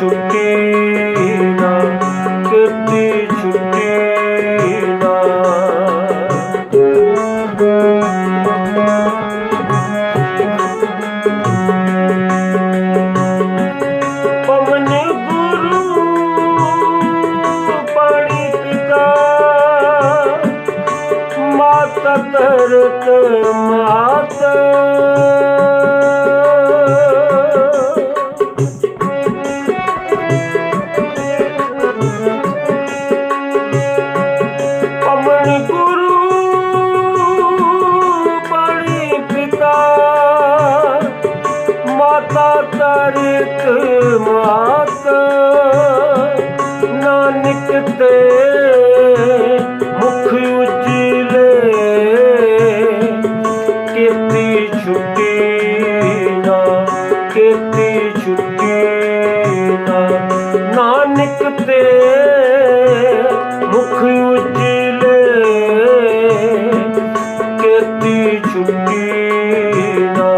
ਛੁੱਟੇ ਨਾ ਕਦੇ ਛੁੱਟੇ ਨਾ। ਪਵਨ ਗੁਰੂ ਪਾਣੀ ਪਿਤਾ ਮਾਤਾ ਤਰਤ ਮਾਤਾ camino.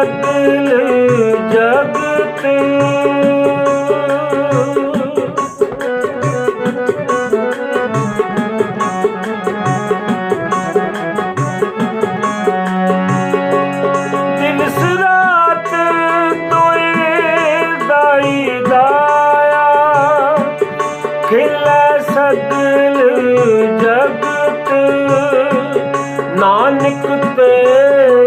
ਬਦਲੇ ਜਗ ਤੇ ਦਿਨ ਸਰਾਤ ਤੋਏ ਦਾਈ ਦਾਇਆ ਖਿਲਾ ਸਦਲ ਜਗ ਤੇ ਨਾਨਕ ਤੇ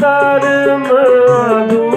ਕਰਮ ਅਧੂਰ।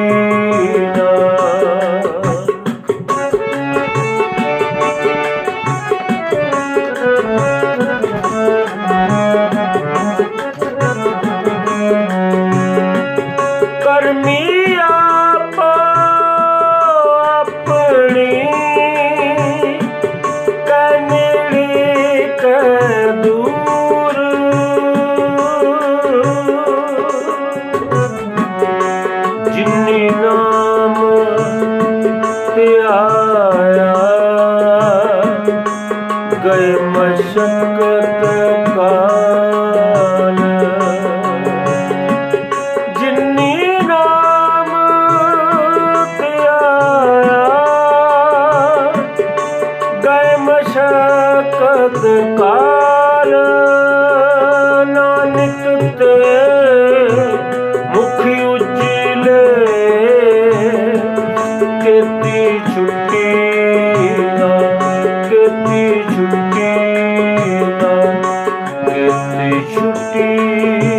ਗਏ ਮਸ਼ਕਤ ਕਾਲ ਜਿਨੀ ਨਾਮ ਤੇ ਆਇਆ ਗਏ ਮਸ਼ਕਤ ਕਾਲ ਕੀਤੀ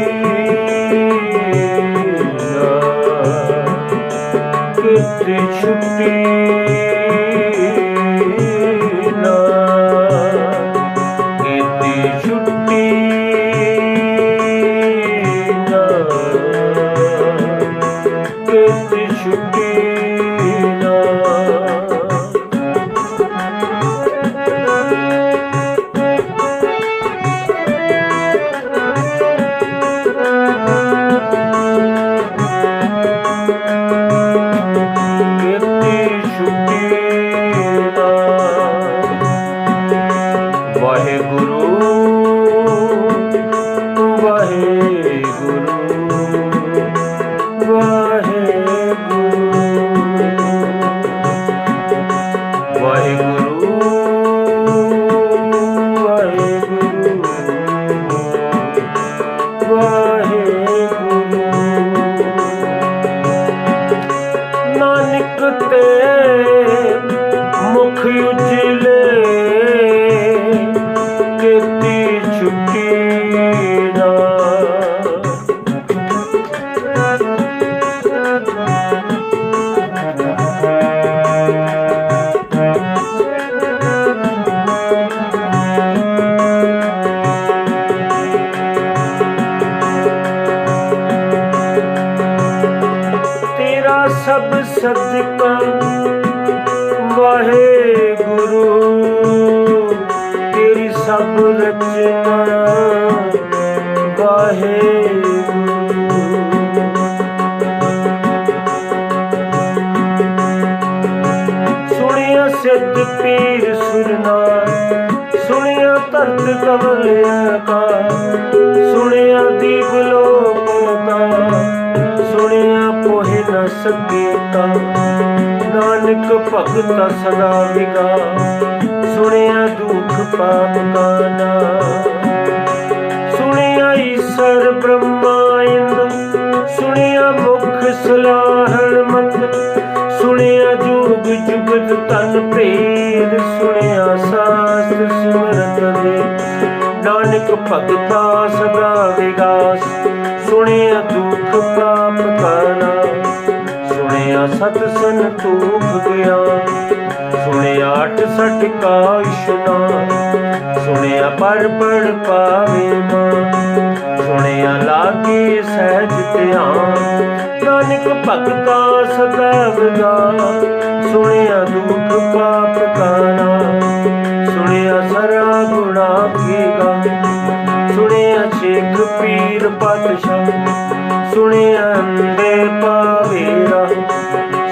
ਸੁਣਿਆ ਧਰਤ ਕਮਲਿਆ ਕਾ, ਸੁਣਿਆ ਦੀਪ ਲੋਕ ਦਾ, ਸੁਣਿਆ ਪੋਹਿ ਨ ਸਕੀਤਾ ਨਾਨਕ ਭਗਤ ਸਦਾ ਵਿਗਾ, ਸੁਣਿਆ ਦੁਖ ਪਾਪ ਕਾ ਨਾ ਸੁਣਿਆ ਈਸ਼ਰ ਬ੍ਰਹਮਾ ਇੰਦ ਸੁਣਿਆ ਮੁਖ ਸਲਾਹਣ ਮੰਦ, ਸੁਣਿਆ ਜੁਗ ਜੁਗਤ ਤਨ ਭੇਦ, ਸੁਣਿਆ ਸਾਸਤ ਸਿਮਰਤ ਨਾਨਕ ਭਗਤਾ ਸਦਾ ਵਿਗਾਸ ਸੁਣਿਆ ਦੁੱਖ ਪਾਪ ਕਰਨਾ। ਸੁਣਿਆ ਸਤ ਸੰਤੋਖ ਗਿਆ। ਸੁਣਿਆ ਅਠ ਸਠ ਕਾ ਸੁਣਿਆ ਪਰ ਪੜ ਪਾਵੇ ਮਾਂ। ਸੁਣਿਆ ਲਾਗੇ ਸਹਿਜ ਧਿਆਨ। ਨਾਨਕ ਭਗਤਾ ਸਦਾ ਵਿਗਾ ਸੁਣਿਆ ਦੁੱਖ ਪਾਪ ਕਾਨਾ ਸੁਣਿਆ ਸਰਾ ਗੁਣਾ ਕੀ ਪੀਰ ਪਾਤਸ਼ਾਹ, ਸੁਣਿਆ ਅੰਦੇ ਪਾਵੇਰਾ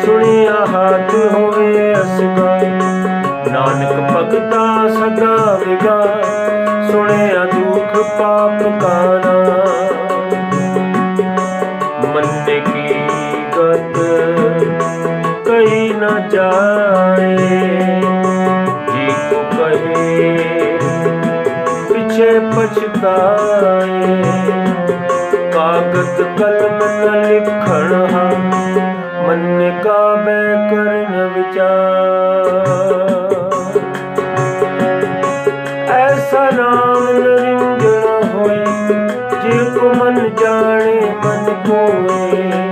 ਸੁਣਿਆ ਹੱਥ ਹੋਵੇ ਅਸਗਾ ਨਾਨਕ ਭਗਤਾ ਸਦਾ ਵਿਗਾ, ਸੁਣਿਆ ਦੁਖ ਪਾਪ ਕਾਨਾ। ਮੰਨੇ ਕੀ ਗਤ ਕਈ ਨਾ ਜਾਏ। ਪਛਤਾਏ ਕਾਗਤ ਕਲਮ ਨ ਲਿਖਣ ਹਾ। ਮਨ ਕਾ ਬੈ ਕਰਨ ਵਿਚਾਰ। ਐਸਾ ਨਾਮ ਨਰਿੰਜਣ ਹੋਏ, ਜੇ ਕੋ ਮਨ ਜਾਣੇ ਮਨ ਕੋਏ।